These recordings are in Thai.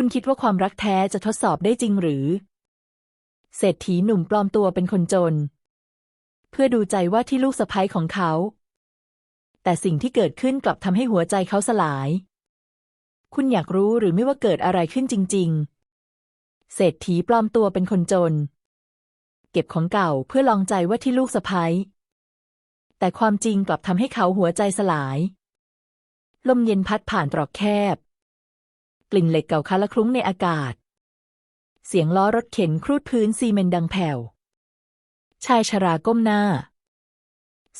คุณคิดว่าความรักแท้จะทดสอบได้จริงหรือ เศรษฐีหนุ่มปลอมตัวเป็นคนจน เพื่อดูใจว่าที่ลูกสะใภ้ของเขา แต่สิ่งที่เกิดขึ้นกลับทำให้หัวใจเขาสลาย คุณอยากรู้หรือไม่ว่าเกิดอะไรขึ้นจริง ๆ เศรษฐีปลอมตัวเป็นคนจน เก็บของเก่าเพื่อลองใจว่าที่ลูกสะใภ้แต่ความจริงกลับทำให้เขาหัวใจสลาย ลมเย็นพัดผ่านตรอกแคบ กลิ่นเหล็กเก่าคาละคลุ้งในอากาศ เสียงล้อรถเข็นครูดพื้นซีเมนดังแผ่ว ชายชราก้มหน้า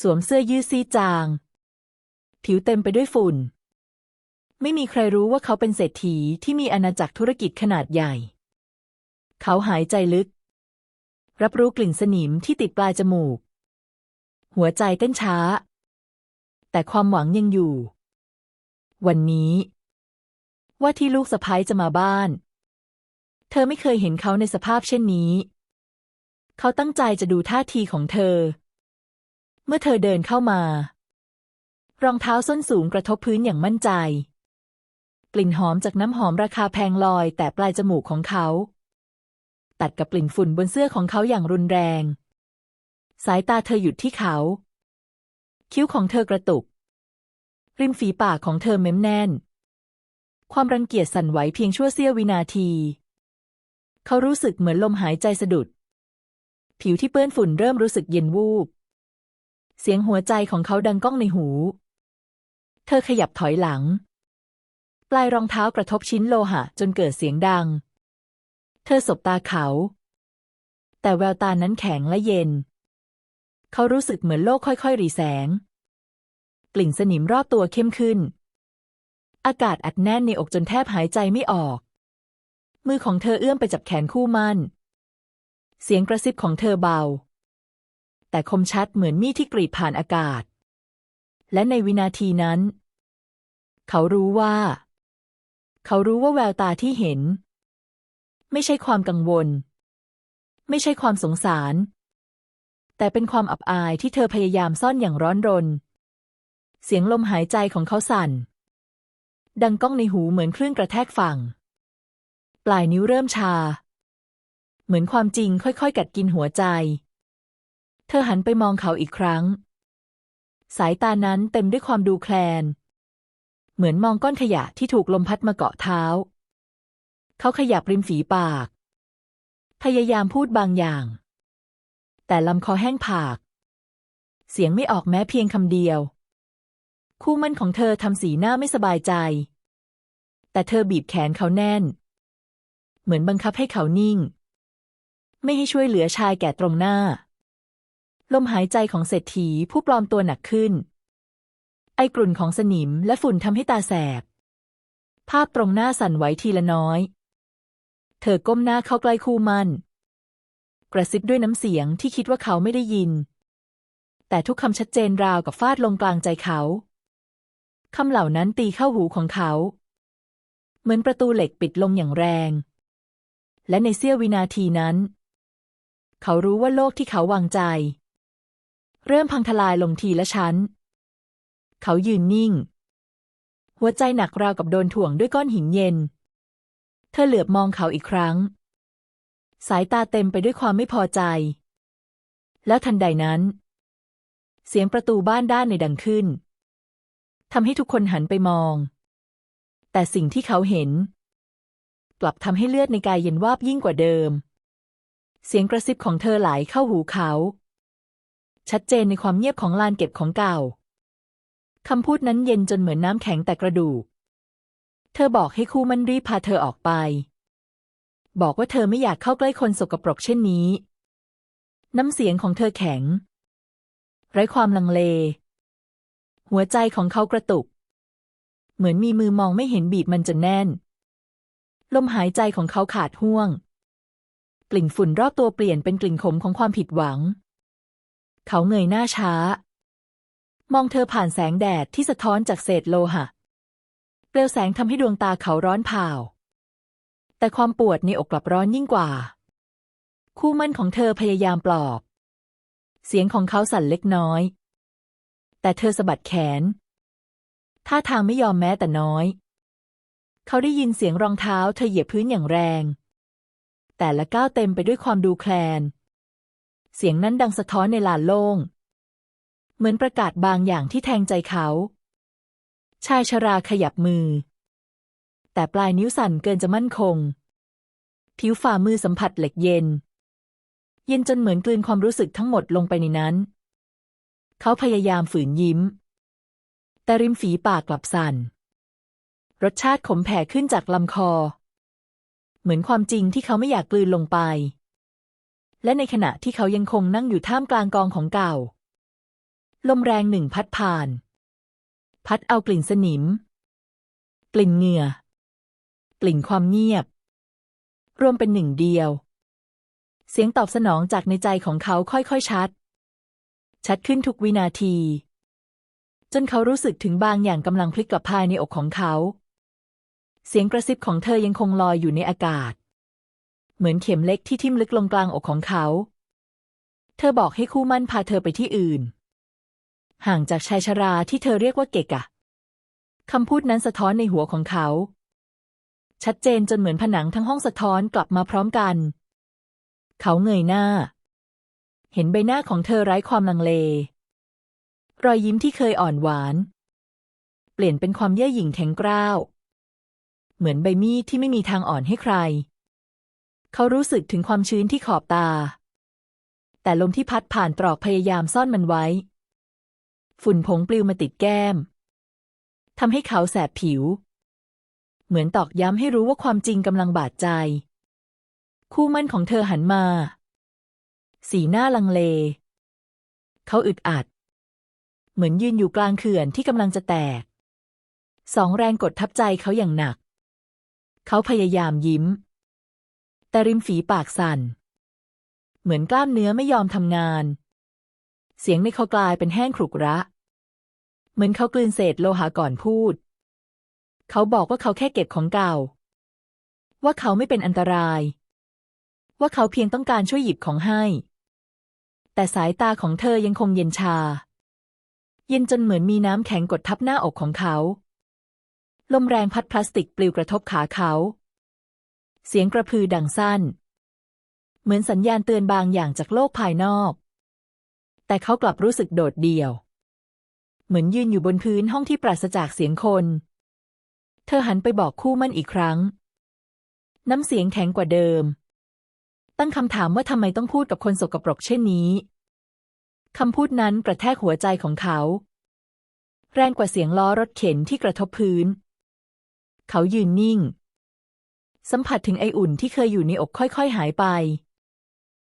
สวมเสื้อยืดซีจาง ผิวเต็มไปด้วยฝุ่น ไม่มีใครรู้ว่าเขาเป็นเศรษฐีที่มีอาณาจักรธุรกิจขนาดใหญ่ เขาหายใจลึก รับรู้กลิ่นสนิมที่ติดปลายจมูก หัวใจเต้นช้า แต่ความหวังยังอยู่ วันนี้ ว่าที่ลูกสะพ้ายจะมาบ้าน เธอไม่เคยเห็นเขาในสภาพเช่นนี้ เขาตั้งใจจะดูท่าทีของเธอ เมื่อเธอเดินเข้ามา รองเท้าส้นสูงกระทบพื้นอย่างมั่นใจ กลิ่นหอมจากน้ำหอมราคาแพงลอย แต่ปลายจมูกของเขา ตัดกับกลิ่นฝุ่นบนเสื้อของเขาอย่างรุนแรง สายตาเธอหยุดที่เขา คิ้วของเธอกระตุก ริมฝีปากของเธอเม้มแน่น ความรังเกียจสั่นไหวเพียงชั่วเสี้ยววินาที เขารู้สึกเหมือนลมหายใจสะดุด ผิวที่เปื้อนฝุ่นเริ่มรู้สึกเย็นวูบ เสียงหัวใจของเขาดังก้องในหู เธอขยับถอยหลัง ปลายรองเท้ากระทบชิ้นโลหะจนเกิดเสียงดัง เธอสบตาเขา แต่แววตานั้นแข็งและเย็น เขารู้สึกเหมือนโลกค่อยๆ รีแสง กลิ่นสนิมรอบตัวเข้มขึ้น อากาศอัดแน่นในอกจนแทบหายใจไม่ออก มือของเธอเอื้อมไปจับแขนคู่มั่น เสียงกระซิบของเธอเบา แต่คมชัดเหมือนมีดที่กรีดผ่านอากาศ และในวินาทีนั้น เขารู้ว่า เขารู้ว่าแววตาที่เห็น ไม่ใช่ความกังวล ไม่ใช่ความสงสาร แต่เป็นความอับอายที่เธอพยายามซ่อนอย่างร้อนรน เสียงลมหายใจของเขาสั่น ดังก้องในหูเหมือนคลื่นกระแทกฝั่ง ปลายนิ้วเริ่มชา เหมือนความจริงค่อยๆ กัดกินหัวใจ เธอหันไปมองเขาอีกครั้ง สายตานั้นเต็มด้วยความดูแคลน เหมือนมองก้อนขยะที่ถูกลมพัดมาเกาะเท้า เขาขยับริมฝีปาก พยายามพูดบางอย่าง แต่ลำคอแห้งผาก เสียงไม่ออกแม้เพียงคำเดียว คู่มั่นของเธอทำสีหน้าไม่สบายใจ แต่เธอบีบแขนเขาแน่น เหมือนบังคับให้เขานิ่ง ไม่ให้ช่วยเหลือชายแก่ตรงหน้า ลมหายใจของเศรษฐีผู้ปลอมตัวหนักขึ้น ไอกลุ่นของสนิมและฝุ่นทำให้ตาแสบ ภาพตรงหน้าสั่นไหวทีละน้อย เธอก้มหน้าเข้าใกล้คู่มัน กระซิบด้วยน้ำเสียงที่คิดว่าเขาไม่ได้ยินแต่ทุกคำชัดเจนราวกับฟาดลงกลางใจเขา คำเหล่านั้นตีเข้าหูของเขา เหมือนประตูเหล็กปิดลงอย่างแรง และในเสี้ยววินาทีนั้น เขารู้ว่าโลกที่เขาวางใจ เริ่มพังทลายลงทีละชั้น เขายืนนิ่ง หัวใจหนักราวกับโดนถ่วงด้วยก้อนหินเย็น เธอเหลือบมองเขาอีกครั้ง สายตาเต็มไปด้วยความไม่พอใจ แล้วทันใดนั้น เสียงประตูบ้านด้านในดังขึ้น ทำให้ทุกคนหันไปมอง แต่สิ่งที่เขาเห็น กลับทำให้เลือดในกายเย็นวาบยิ่งกว่าเดิม เสียงกระซิบของเธอไหลเข้าหูเขา ชัดเจนในความเงียบของลานเก็บของเก่าคำพูดนั้นเย็นจนเหมือนน้ำแข็งแต่กระดูก เธอบอกให้คู่มันรีบพาเธอออกไป บอกว่าเธอไม่อยากเข้าใกล้คนสกปรกเช่นนี้ น้ำเสียงของเธอแข็ง ไร้ความลังเล หัวใจของเขากระตุก เหมือนมีมือมองไม่เห็นบีบมันจนแน่น ลมหายใจของเขาขาดห่วง กลิ่นฝุ่นรอบตัวเปลี่ยนเป็นกลิ่นขมของความผิดหวัง เขาเงยหน้าช้า มองเธอผ่านแสงแดดที่สะท้อนจากเศษโลหะ เปลวแสงทำให้ดวงตาเขาร้อนเผาแต่ความปวดในอกกลับร้อนยิ่งกว่า คู่มั่นของเธอพยายามปลอบ เสียงของเขาสั่นเล็กน้อย แต่เธอสะบัดแขน ท่าทางไม่ยอมแม้แต่น้อย เขาได้ยินเสียงรองเท้าเธอเหยียบพื้นอย่างแรง แต่ละก้าวเต็มไปด้วยความดูแคลน เสียงนั้นดังสะท้อนในลานโล่ง เหมือนประกาศบางอย่างที่แทงใจเขา ชายชราขยับมือ แต่ปลายนิ้วสั่นเกินจะมั่นคง ผิวฝ่ามือสัมผัสเหล็กเย็น เย็นจนเหมือนกลืนความรู้สึกทั้งหมดลงไปในนั้น เขาพยายามฝืนยิ้ม แต่ริมฝีปากกลับสั่น รสชาติขมแผ่ขึ้นจากลำคอ เหมือนความจริงที่เขาไม่อยากกลืนลงไป และในขณะที่เขายังคงนั่งอยู่ท่ามกลางกองของเก่า ลมแรงหนึ่งพัดผ่าน พัดเอากลิ่นสนิม กลิ่นเหงื่อ กลิ่นความเงียบ รวมเป็นหนึ่งเดียวเสียงตอบสนองจากในใจของเขาค่อยๆชัด ชัดขึ้นทุกวินาที จนเขารู้สึกถึงบางอย่างกำลังพลิกกลับภายในอกของเขา เสียงกระซิบของเธอยังคงลอยอยู่ในอากาศ เหมือนเข็มเล็กที่ทิ่มลึกลงกลางอกของเขา เธอบอกให้คู่มั่นพาเธอไปที่อื่น ห่างจากชายชราที่เธอเรียกว่าเกกะคำพูดนั้นสะท้อนในหัวของเขา ชัดเจนจนเหมือนผนังทั้งห้องสะท้อนกลับมาพร้อมกัน เขาเงยหน้า เห็นใบหน้าของเธอไร้ความลังเล รอยยิ้มที่เคยอ่อนหวาน เปลี่ยนเป็นความเย่อหยิ่งแข็งกร้าว เหมือนใบมีดที่ไม่มีทางอ่อนให้ใคร เขารู้สึกถึงความชื้นที่ขอบตา แต่ลมที่พัดผ่านตรอกพยายามซ่อนมันไว้ ฝุ่นผงปลิวมาติดแก้มทำให้เขาแสบผิว เหมือนตอกย้ำให้รู้ว่าความจริงกำลังบาดใจ คู่มั่นของเธอหันมา สีหน้าลังเล เขาอึดอัด เหมือนยืนอยู่กลางเขื่อนที่กำลังจะแตก สองแรงกดทับใจเขาอย่างหนัก เขาพยายามยิ้ม แต่ริมฝีปากสั่น เหมือนกล้ามเนื้อไม่ยอมทำงาน เสียงในเขากลายเป็นแห้งขรุกระ เหมือนเขากลืนเศษโลหะก่อนพูด เขาบอกว่าเขาแค่เก็บของเก่า ว่าเขาไม่เป็นอันตรายว่าเขาเพียงต้องการช่วยหยิบของให้ แต่สายตาของเธอยังคงเย็นชา เย็นจนเหมือนมีน้ำแข็งกดทับหน้าอกของเขา ลมแรงพัดพลาสติกปลิวกระทบขาเขา เสียงกระพือดังสั้น เหมือนสัญญาณเตือนบางอย่างจากโลกภายนอก แต่เขากลับรู้สึกโดดเดี่ยว เหมือนยืนอยู่บนพื้นห้องที่ปราศจากเสียงคน เธอหันไปบอกคู่มั่นอีกครั้ง น้ำเสียงแข็งกว่าเดิม ตั้งคำถามว่าทำไมต้องพูดกับคนสกปรกเช่นนี้คำพูดนั้นกระแทกหัวใจของเขา แรงกว่าเสียงล้อรถเข็นที่กระทบพื้น เขายืนนิ่ง สัมผัสถึงไออุ่นที่เคยอยู่ในอกค่อยๆ หายไป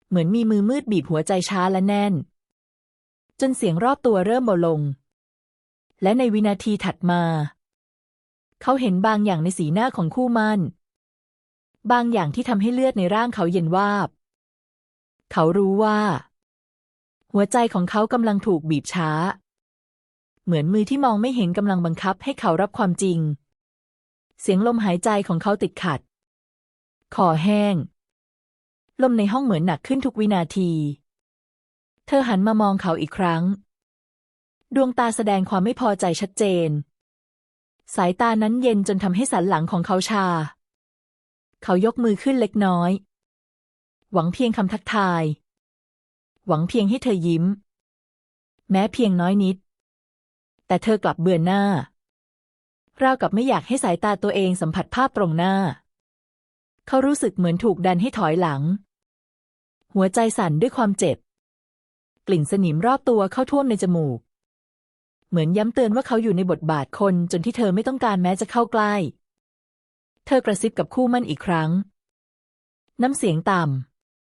เหมือนมีมือมืดบีบหัวใจช้าและแน่น จนเสียงรอบตัวเริ่มเบาลง และในวินาทีถัดมา เขาเห็นบางอย่างในสีหน้าของคู่มั่น บางอย่างที่ทำให้เลือดในร่างเขาเย็นวาบ เขารู้ว่า หัวใจของเขากำลังถูกบีบช้า เหมือนมือที่มองไม่เห็นกำลังบังคับให้เขารับความจริง เสียงลมหายใจของเขาติดขัด คอแห้ง ลมในห้องเหมือนหนักขึ้นทุกวินาที เธอหันมามองเขาอีกครั้ง ดวงตาแสดงความไม่พอใจชัดเจน สายตานั้นเย็นจนทำให้สันหลังของเขาชา เขายกมือขึ้นเล็กน้อย หวังเพียงคำทักทาย หวังเพียงให้เธอยิ้ม แม้เพียงน้อยนิด แต่เธอกลับเบือนหน้า ราวกับไม่อยากให้สายตาตัวเองสัมผัสภาพตรงหน้า เขารู้สึกเหมือนถูกดันให้ถอยหลัง หัวใจสั่นด้วยความเจ็บ กลิ่นสนิมรอบตัวเข้าท่วมในจมูก เหมือนย้ำเตือนว่าเขาอยู่ในบทบาทคนจนที่เธอไม่ต้องการแม้จะเข้าใกล้ เธอกระซิบกับคู่มั่นอีกครั้ง น้ำเสียงต่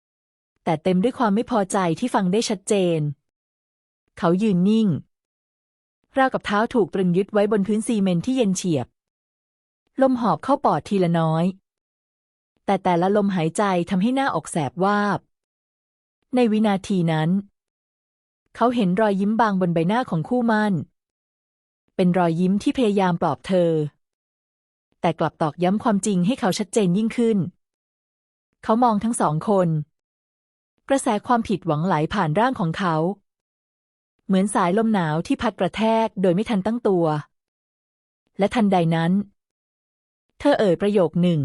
ำแต่เต็มด้วยความไม่พอใจที่ฟังได้ชัดเจน เขายืนนิ่ง ราวกับเท้าถูกตรึงยึดไว้บนพื้นซีเมนที่เย็นเฉียบ ลมหอบเข้าปอดทีละน้อย แต่แต่ละลมหายใจทำให้หน้าอกแสบวาบ ในวินาทีนั้น เขาเห็นรอยยิ้มบางบนใบหน้าของคู่มั่น เป็นรอยยิ้มที่พยายามปลอบเธอ แต่กลับตอกย้ำความจริงให้เขาชัดเจนยิ่งขึ้น เขามองทั้งสองคน กระแสความผิดหวังไหลผ่านร่างของเขา เหมือนสายลมหนาวที่พัดกระแทกโดยไม่ทันตั้งตัว และทันใดนั้น เธอเอ่ยประโยคหนึ่ง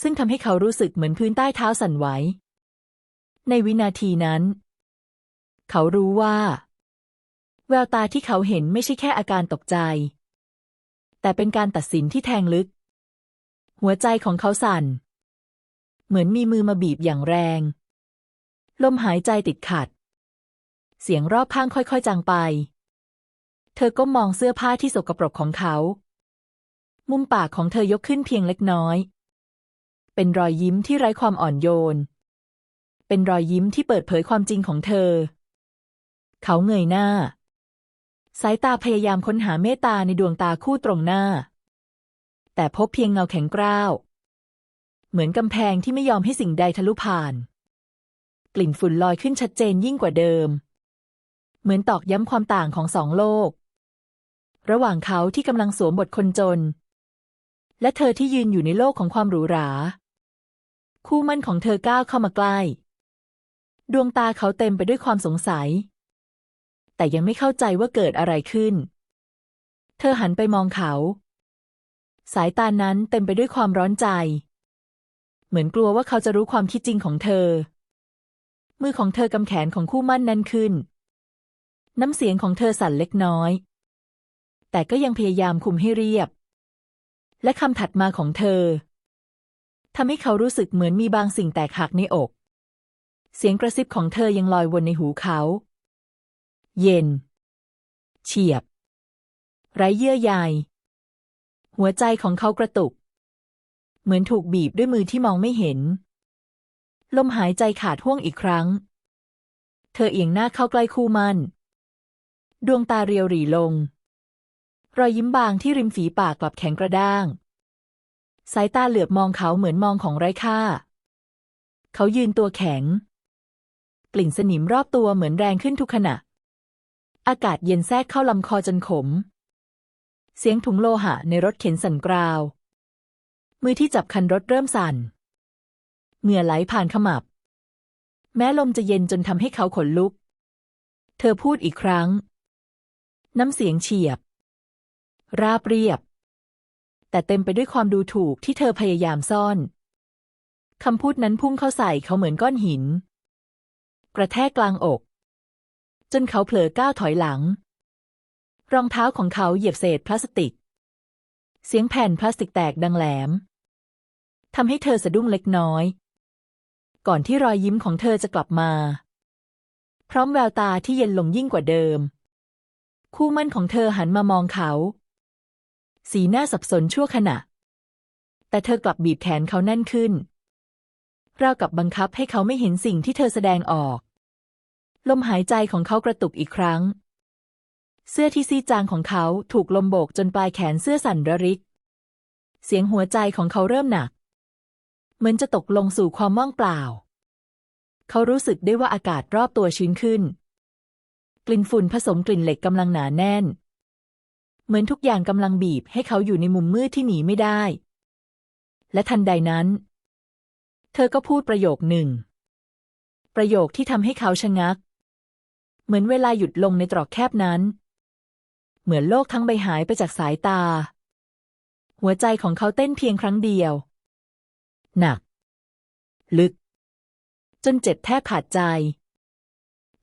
ซึ่งทำให้เขารู้สึกเหมือนพื้นใต้เท้าสั่นไหว ในวินาทีนั้น เขารู้ว่า แววตาที่เขาเห็นไม่ใช่แค่อาการตกใจ แต่เป็นการตัดสินที่แทงลึก หัวใจของเขาสั่น เหมือนมีมือมาบีบอย่างแรง ลมหายใจติดขัด เสียงรอบข้างค่อยๆจางไป เธอก็มองเสื้อผ้าที่สกปรกของเขา มุมปากของเธอยกขึ้นเพียงเล็กน้อย เป็นรอยยิ้มที่ไร้ความอ่อนโยน เป็นรอยยิ้มที่เปิดเผยความจริงของเธอ เขาเงยหน้า สายตาพยายามค้นหาเมตตาในดวงตาคู่ตรงหน้า แต่พบเพียงเงาแข็งกร้าว เหมือนกำแพงที่ไม่ยอมให้สิ่งใดทะลุผ่าน กลิ่นฝุ่นลอยขึ้นชัดเจนยิ่งกว่าเดิม เหมือนตอกย้ำความต่างของสองโลก ระหว่างเขาที่กำลังสวมบทคนจน และเธอที่ยืนอยู่ในโลกของความหรูหรา คู่มั่นของเธอก้าวเข้ามาใกล้ ดวงตาเขาเต็มไปด้วยความสงสัย แต่ยังไม่เข้าใจว่าเกิดอะไรขึ้น เธอหันไปมองเขา สายตานั้นเต็มไปด้วยความร้อนใจ เหมือนกลัวว่าเขาจะรู้ความคิดจริงของเธอ มือของเธอกำแขนของคู่มั่นนั้นขึ้น น้ำเสียงของเธอสั่นเล็กน้อย แต่ก็ยังพยายามคุมให้เรียบ และคำถัดมาของเธอทำให้เขารู้สึกเหมือนมีบางสิ่งแตกหักในอก เสียงกระซิบของเธอยังลอยวนในหูเขา เย็น เฉียบ ไร้เยื่อใยหัวใจของเขากระตุก เหมือนถูกบีบด้วยมือที่มองไม่เห็น ลมหายใจขาดห่วงอีกครั้ง เธอเอียงหน้าเข้าใกล้คู่มัน ดวงตาเรียวหรี่ลง รอยยิ้มบางที่ริมฝีปากกลับแข็งกระด้าง สายตาเหลือบมองเขาเหมือนมองของไร้ค่า เขายืนตัวแข็ง กลิ่นสนิมรอบตัวเหมือนแรงขึ้นทุกขณะ อากาศเย็นแทรกเข้าลำคอจนขม เสียงถุงโลหะในรถเข็นสั่นกราว มือที่จับคันรถเริ่มสั่น เหงื่อไหลผ่านขมับ แม้ลมจะเย็นจนทำให้เขาขนลุก เธอพูดอีกครั้ง น้ำเสียงเฉียบ ราบเรียบ แต่เต็มไปด้วยความดูถูกที่เธอพยายามซ่อนคำพูดนั้นพุ่งเข้าใส่เขาเหมือนก้อนหิน กระแทกกลางอก จนเขาเผลอก้าวถอยหลัง รองเท้าของเขาเหยียบเศษพลาสติก เสียงแผ่นพลาสติกแตกดังแหลมทำให้เธอสะดุ้งเล็กน้อย ก่อนที่รอยยิ้มของเธอจะกลับมา พร้อมแววตาที่เย็นลงยิ่งกว่าเดิม คู่มั่นของเธอหันมามองเขา สีหน้าสับสนชั่วขณะ แต่เธอกลับบีบแขนเขาแน่นขึ้นราวกับบังคับให้เขาไม่เห็นสิ่งที่เธอแสดงออก ลมหายใจของเขากระตุกอีกครั้ง เสื้อที่ซีจางของเขาถูกลมโบกจนปลายแขนเสื้อสั่นระริก เสียงหัวใจของเขาเริ่มหนัก เหมือนจะตกลงสู่ความว่างเปล่า เขารู้สึกได้ว่าอากาศรอบตัวชื้นขึ้น กลิ่นฝุ่นผสมกลิ่นเหล็กกำลังหนาแน่น เหมือนทุกอย่างกำลังบีบให้เขาอยู่ในมุมมืดที่หนีไม่ได้ และทันใดนั้น เธอก็พูดประโยคหนึ่งประโยคที่ทำให้เขาชะงัก เหมือนเวลาหยุดลงในตรอกแคบนั้น เหมือนโลกทั้งใบหายไปจากสายตา หัวใจของเขาเต้นเพียงครั้งเดียว หนัก ลึก จนเจ็บแทบขาดใจ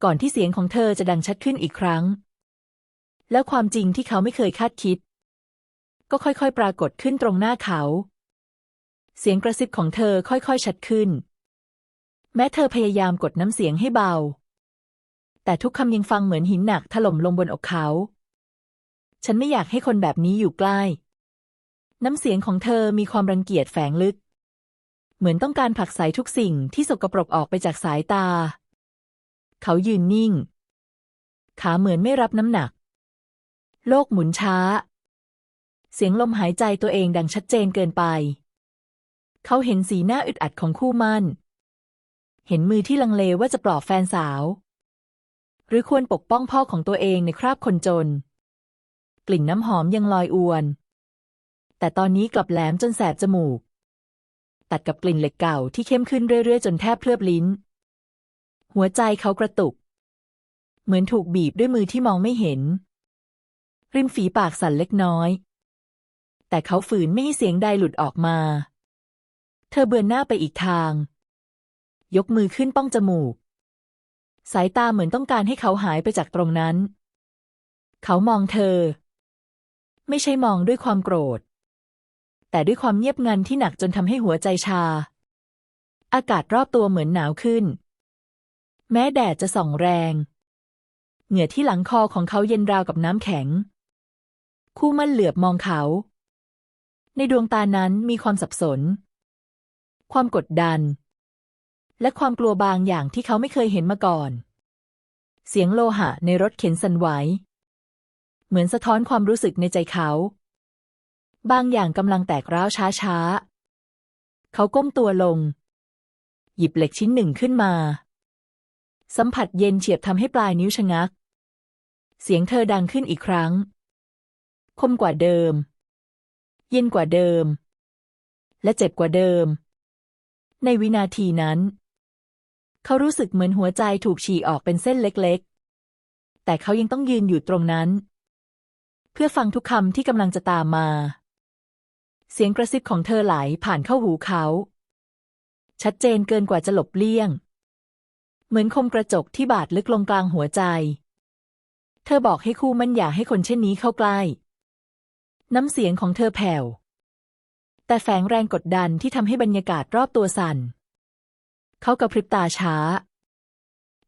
ก่อนที่เสียงของเธอจะดังชัดขึ้นอีกครั้ง แล้วความจริงที่เขาไม่เคยคาดคิด ก็ค่อยๆ ปรากฏขึ้นตรงหน้าเขา เสียงกระซิบของเธอค่อยๆ ชัดขึ้น แม้เธอพยายามกดน้ำเสียงให้เบา แต่ทุกคำยังฟังเหมือนหินหนักถล่มลงบนอกเขา ฉันไม่อยากให้คนแบบนี้อยู่ใกล้ น้ำเสียงของเธอมีความรังเกียจแฝงลึก เหมือนต้องการผลักไสทุกสิ่งที่สกปรกออกไปจากสายตา เขายืนนิ่ง ขาเหมือนไม่รับน้ำหนัก โลกหมุนช้า เสียงลมหายใจตัวเองดังชัดเจนเกินไป เขาเห็นสีหน้าอึดอัดของคู่มั่นเห็นมือที่ลังเลว่าจะปลอบแฟนสาว รือควรปกป้องพ่อของตัวเองในคราบคนจน กลิ่นน้ำหอมยังลอยอวน แต่ตอนนี้กลับแหลมจนแสบจมูก ตัดกับกลิ่นเหล็กเก่าที่เข้มขึ้นเรื่อยๆ จนแทบเพลือบลิ้น หัวใจเขากระตุก เหมือนถูกบีบด้วยมือที่มองไม่เห็น ริมฝีปากสั่นเล็กน้อย แต่แต่เขาฝืนไม่ให้เสียงใดหลุดออกมา เธอเบือนหน้าไปอีกทาง ยกมือขึ้นป้องจมูก สายตาเหมือนต้องการให้เขาหายไปจากตรงนั้น เขามองเธอ ไม่ใช่มองด้วยความโกรธ แต่ด้วยความเงียบงันที่หนักจนทำให้หัวใจชา อากาศรอบตัวเหมือนหนาวขึ้น แม้แดดจะส่องแรง เหงื่อที่หลังคอของเขาเย็นราวกับน้ำแข็ง คู่มั่นเหลือบมองเขา ในดวงตานั้นมีความสับสน ความกดดัน และความกลัวบางอย่างที่เขาไม่เคยเห็นมาก่อน เสียงโลหะในรถเข็นสั่นไหว เหมือนสะท้อนความรู้สึกในใจเขา บางอย่างกำลังแตกร้าวช้าๆ เขาก้มตัวลง หยิบเหล็กชิ้นหนึ่งขึ้นมา สัมผัสเย็นเฉียบทำให้ปลายนิ้วชะงัก เสียงเธอดังขึ้นอีกครั้ง คมกว่าเดิม เย็นกว่าเดิม และเจ็บกว่าเดิมในวินาทีนั้น เขารู้สึกเหมือนหัวใจถูกฉีกออกเป็นเส้นเล็กๆ แต่เขายังต้องยืนอยู่ตรงนั้น เพื่อฟังทุกคำที่กำลังจะตามมา เสียงกระซิบของเธอไหลผ่านเข้าหูเขา ชัดเจนเกินกว่าจะหลบเลี่ยง เหมือนคมกระจกที่บาดลึกลงกลางหัวใจ เธอบอกให้คู่มันอย่าให้คนเช่นนี้เข้าใกล้ น้ำเสียงของเธอแผ่ว แต่แฝงแรงกดดันที่ทำให้บรรยากาศรอบตัวสั่น เขากระพริบตาช้า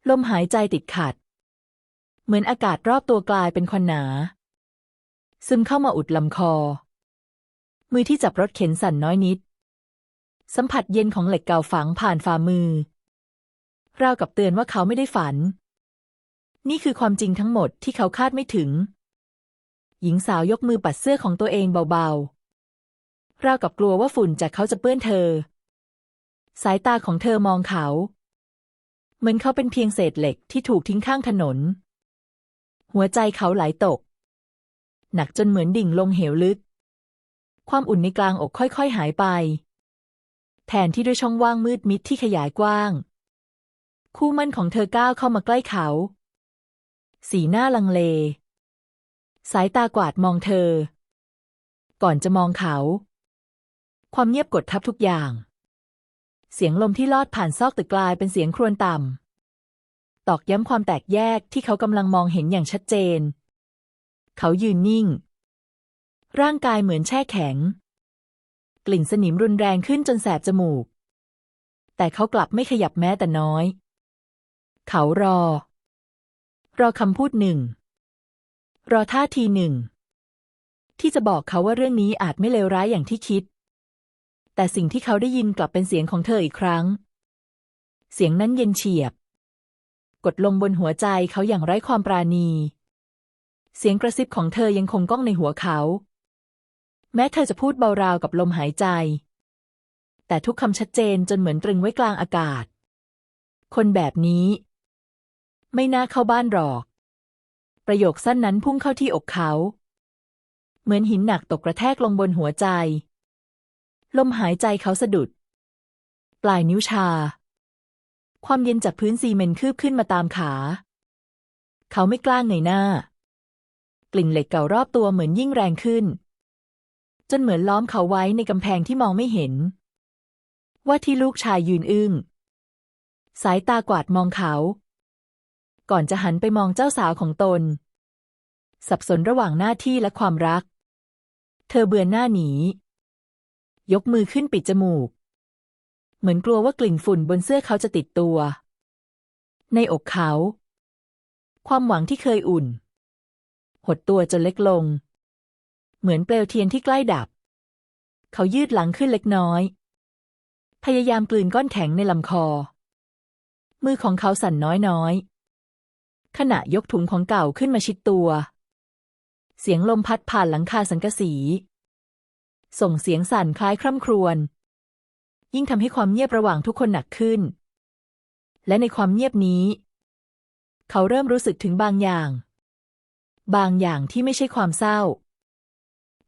ลมหายใจติดขัด เหมือนอากาศรอบตัวกลายเป็นควันหนา ซึมเข้ามาอุดลำคอ มือที่จับรถเข็นสั่นน้อยนิด สัมผัสเย็นของเหล็กเก่าฝังผ่านฝ่ามือ ราวกับเตือนว่าเขาไม่ได้ฝัน นี่คือความจริงทั้งหมดที่เขาคาดไม่ถึง หญิงสาวยกมือปัดเสื้อของตัวเองเบาๆราวกับกลัวว่าฝุ่นจากเขาจะเปื้อนเธอ สายตาของเธอมองเขา เหมือนเขาเป็นเพียงเศษเหล็กที่ถูกทิ้งข้างถนน หัวใจเขาไหลตก หนักจนเหมือนดิ่งลงเหวลึก ความอุ่นในกลางอกค่อยๆหายไป แทนที่ด้วยช่องว่างมืดมิดที่ขยายกว้าง คู่มั่นของเธอก้าวเข้ามาใกล้เขา สีหน้าลังเล สายตากวาดมองเธอ ก่อนจะมองเขา ความเงียบกดทับทุกอย่าง เสียงลมที่ลอดผ่านซอกตึกกลายเป็นเสียงครวญต่ำ ตอกย้ำความแตกแยกที่เขากำลังมองเห็นอย่างชัดเจน เขายืนนิ่ง ร่างกายเหมือนแช่แข็ง กลิ่นสนิมรุนแรงขึ้นจนแสบจมูก แต่เขากลับไม่ขยับแม้แต่น้อย เขารอ รอคำพูดหนึ่ง รอท่าทีหนึ่ง ที่จะบอกเขาว่าเรื่องนี้อาจไม่เลวร้ายอย่างที่คิด แต่สิ่งที่เขาได้ยินกลับเป็นเสียงของเธออีกครั้ง เสียงนั้นเย็นเฉียบ กดลงบนหัวใจเขาอย่างไร้ความปราณี เสียงกระซิบของเธอยังคงก้องในหัวเขา แม้เธอจะพูดเบาราวกับลมหายใจ แต่ทุกคำชัดเจนจนเหมือนตรึงไว้กลางอากาศ คนแบบนี้ ไม่น่าเข้าบ้านหรอก ประโยคสั้นนั้นพุ่งเข้าที่อกเขา เหมือนหินหนักตกกระแทกลงบนหัวใจ ลมหายใจเขาสะดุด ปลายนิ้วชา ความเย็นจากพื้นซีเมนต์คืบขึ้นมาตามขา เขาไม่กล้าเงยหน้า กลิ่นเหล็กเก่ารอบตัวเหมือนยิ่งแรงขึ้น จนเหมือนล้อมเขาไว้ในกำแพงที่มองไม่เห็น ว่าที่ลูกชายยืนอึ้ง สายตากวาดมองเขา ก่อนจะหันไปมองเจ้าสาวของตน สับสนระหว่างหน้าที่และความรัก เธอเบือนหน้าหนี ยกมือขึ้นปิดจมูก เหมือนกลัวว่ากลิ่นฝุ่นบนเสื้อเขาจะติดตัว ในอกเขา ความหวังที่เคยอุ่น หดตัวจนเล็กลง เหมือนเปลวเทียนที่ใกล้ดับ เขายืดหลังขึ้นเล็กน้อย พยายามกลืนก้อนแข็งในลำคอ มือของเขาสั่นน้อยๆขณะยกถุงของเก่าขึ้นมาชิดตัว เสียงลมพัดผ่านหลังคาสังกะสี ส่งเสียงสั่นคล้ายคร่ำครวญ ยิ่งทำให้ความเงียบระหว่างทุกคนหนักขึ้น และในความเงียบนี้ เขาเริ่มรู้สึกถึงบางอย่าง บางอย่างที่ไม่ใช่ความเศร้า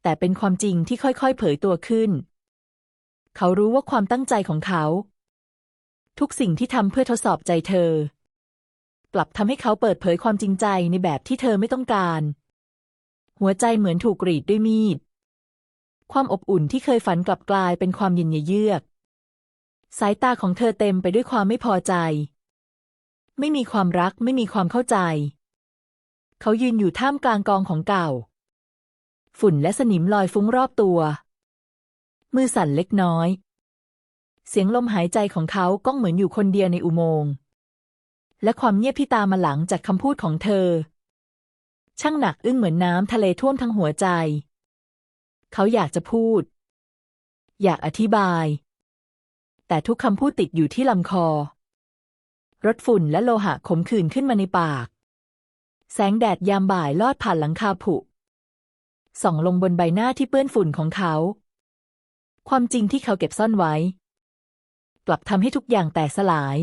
แต่เป็นความจริงที่ค่อยๆ เผยตัวขึ้น เขารู้ว่าความตั้งใจของเขา ทุกสิ่งที่ทำเพื่อทดสอบใจเธอ กลับทำให้เขาเปิดเผยความจริงใจในแบบที่เธอไม่ต้องการ หัวใจเหมือนถูกกรีดด้วยมีด ความอบอุ่นที่เคยฝันกลับกลายเป็นความเย็นเยือก สายตาของเธอเต็มไปด้วยความไม่พอใจ ไม่มีความรักไม่มีความเข้าใจ เขายืนอยู่ท่ามกลางกองของเก่า ฝุ่นและสนิมลอยฟุ้งรอบตัว มือสั่นเล็กน้อย เสียงลมหายใจของเขาก้องเหมือนอยู่คนเดียวในอุโมงค์และความเงียบที่ตามมาหลังจากคำพูดของเธอ ช่างหนักอึ้งเหมือนน้ำทะเลท่วมทั้งหัวใจ เขาอยากจะพูด อยากอธิบาย แต่ทุกคำพูดติดอยู่ที่ลำคอ รถฝุ่นและโลหะขมขื่นขึ้นมาในปาก แสงแดดยามบ่ายลอดผ่านหลังคาผุ ส่องลงบนใบหน้าที่เปื้อนฝุ่นของเขา ความจริงที่เขาเก็บซ่อนไว้ กลับทำให้ทุกอย่างแตกสลาย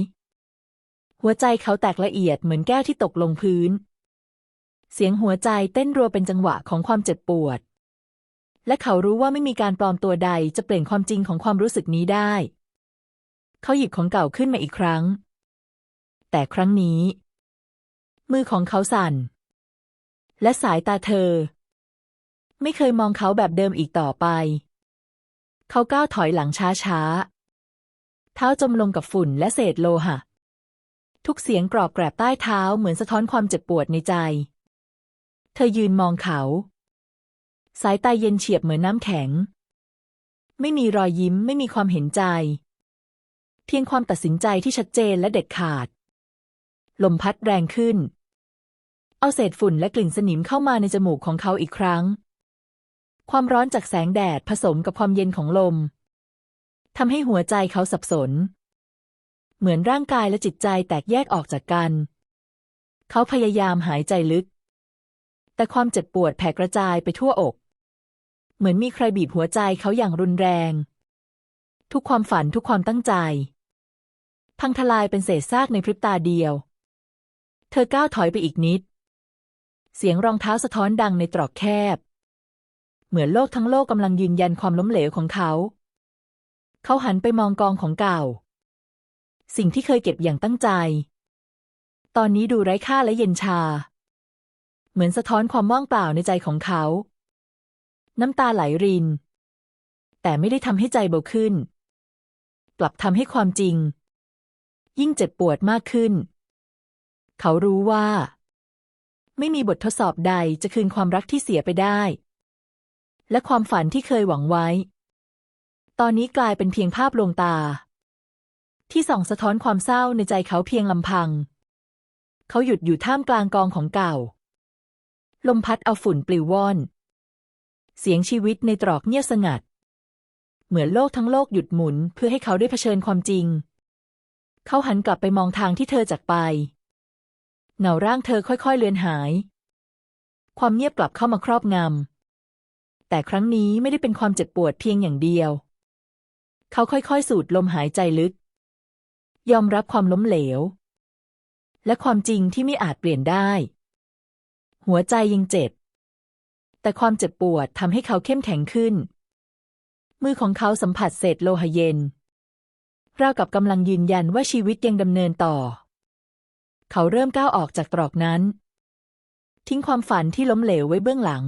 หัวใจเขาแตกละเอียดเหมือนแก้วที่ตกลงพื้นเสียงหัวใจเต้นรัวเป็นจังหวะของความเจ็บปวด และเขารู้ว่าไม่มีการปลอมตัวใดจะเปลี่ยนความจริงของความรู้สึกนี้ได้ เขาหยิบของเก่าขึ้นมาอีกครั้ง แต่ครั้งนี้ มือของเขาสั่น และสายตาเธอ ไม่เคยมองเขาแบบเดิมอีกต่อไป เขาก้าวถอยหลังช้าๆ เท้าจมลงกับฝุ่นและเศษโลหะ ทุกเสียงกรอบแกรบใต้เท้าเหมือนสะท้อนความเจ็บปวดในใจ เธอยืนมองเขา สายตาเย็นเฉียบเหมือนน้ำแข็ง ไม่มีรอยยิ้มไม่มีความเห็นใจ เพียงความตัดสินใจที่ชัดเจนและเด็ดขาด ลมพัดแรงขึ้น เอาเศษฝุ่นและกลิ่นสนิมเข้ามาในจมูกของเขาอีกครั้ง ความร้อนจากแสงแดดผสมกับความเย็นของลมทำให้หัวใจเขาสับสน เหมือนร่างกายและจิตใจแตกแยกออกจากกัน เขาพยายามหายใจลึก แต่ความเจ็บปวดแผ่กระจายไปทั่วอก เหมือนมีใครบีบหัวใจเขาอย่างรุนแรง ทุกความฝันทุกความตั้งใจ พังทลายเป็นเศษซากในพริบตาเดียว เธอก้าวถอยไปอีกนิด เสียงรองเท้าสะท้อนดังในตรอกแคบ เหมือนโลกทั้งโลกกำลังยืนยันความล้มเหลวของเขา เขาหันไปมองกองของเก่า สิ่งที่เคยเก็บอย่างตั้งใจ ตอนนี้ดูไร้ค่าและเย็นชา เหมือนสะท้อนความว่างเปล่าในใจของเขา น้ำตาไหลริน แต่ไม่ได้ทำให้ใจเบาขึ้น กลับทำให้ความจริง ยิ่งเจ็บปวดมากขึ้น เขารู้ว่า ไม่มีบททดสอบใดจะคืนความรักที่เสียไปได้ และความฝันที่เคยหวังไว้ ตอนนี้กลายเป็นเพียงภาพลวงตา ที่ส่องสะท้อนความเศร้าในใจเขาเพียงลำพัง เขาหยุดอยู่ท่ามกลางกองของเก่า ลมพัดเอาฝุ่นปลิวว่อน เสียงชีวิตในตรอกเงียบสงัด เหมือนโลกทั้งโลกหยุดหมุนเพื่อให้เขาได้เผชิญความจริง เขาหันกลับไปมองทางที่เธอจากไปเงาร่างเธอค่อยๆเลือนหาย ความเงียบกลับเข้ามาครอบงำ แต่ครั้งนี้ไม่ได้เป็นความเจ็บปวดเพียงอย่างเดียว เขาค่อยๆสูดลมหายใจลึก ยอมรับความล้มเหลว และความจริงที่ไม่อาจเปลี่ยนได้ หัวใจยังเจ็บ แต่ความเจ็บปวดทำให้เขาเข้มแข็งขึ้น มือของเขาสัมผัสเศษโลหะเย็นราวกับกำลังยืนยันว่าชีวิตยังดำเนินต่อ เขาเริ่มก้าวออกจากตรอกนั้น ทิ้งความฝันที่ล้มเหลวไว้เบื้องหลัง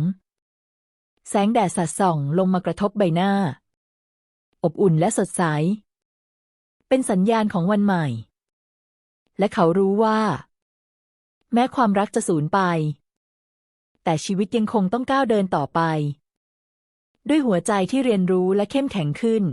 แสงแดดสัดส่องลงมากระทบใบหน้า อบอุ่นและสดใส เป็นสัญญาณของวันใหม่ และเขารู้ว่า แม้ความรักจะสูญไป แต่ชีวิตยังคงต้องก้าวเดินต่อไป ด้วยหัวใจที่เรียนรู้และเข้มแข็งขึ้น